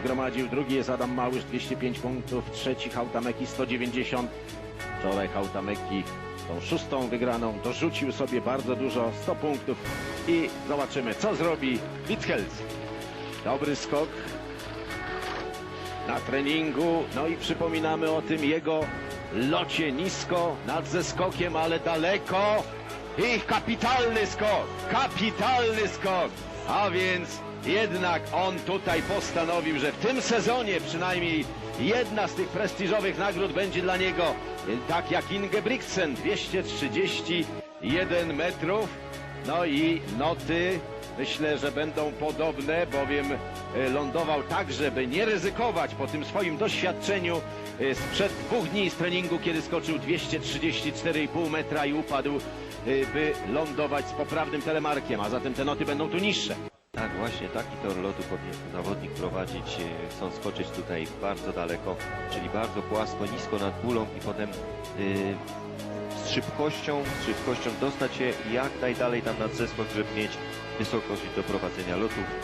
zgromadził. Drugi jest Adam Małysz, 205 punktów. Trzeci Hautameki, 190. Wczoraj Hautameki tą szóstą wygraną dorzucił sobie bardzo dużo, 100 punktów. I zobaczymy, co zrobi Witkels. Dobry skok na treningu. No i przypominamy o tym jego locie nisko nad zeskokiem, ale daleko. I kapitalny skok, kapitalny skok. A więc jednak on tutaj postanowił, że w tym sezonie przynajmniej jedna z tych prestiżowych nagród będzie dla niego tak jak Ingebrigtsen 231 metrów. No i noty myślę, że będą podobne, bowiem e, lądował tak, żeby nie ryzykować po tym swoim doświadczeniu e, sprzed dwóch dni z treningu, kiedy skoczył 234,5 metra i upadł, e, by lądować z poprawnym telemarkiem, a zatem te noty będą tu niższe. Tak, właśnie taki tor lotu powinien zawodnik prowadzić, e, chcąc skoczyć tutaj bardzo daleko, czyli bardzo płasko, nisko nad bólą i potem e, z szybkością, z szybkością dostać się jak najdalej tam nad zeskok, żeby mieć wysokość do prowadzenia lotu.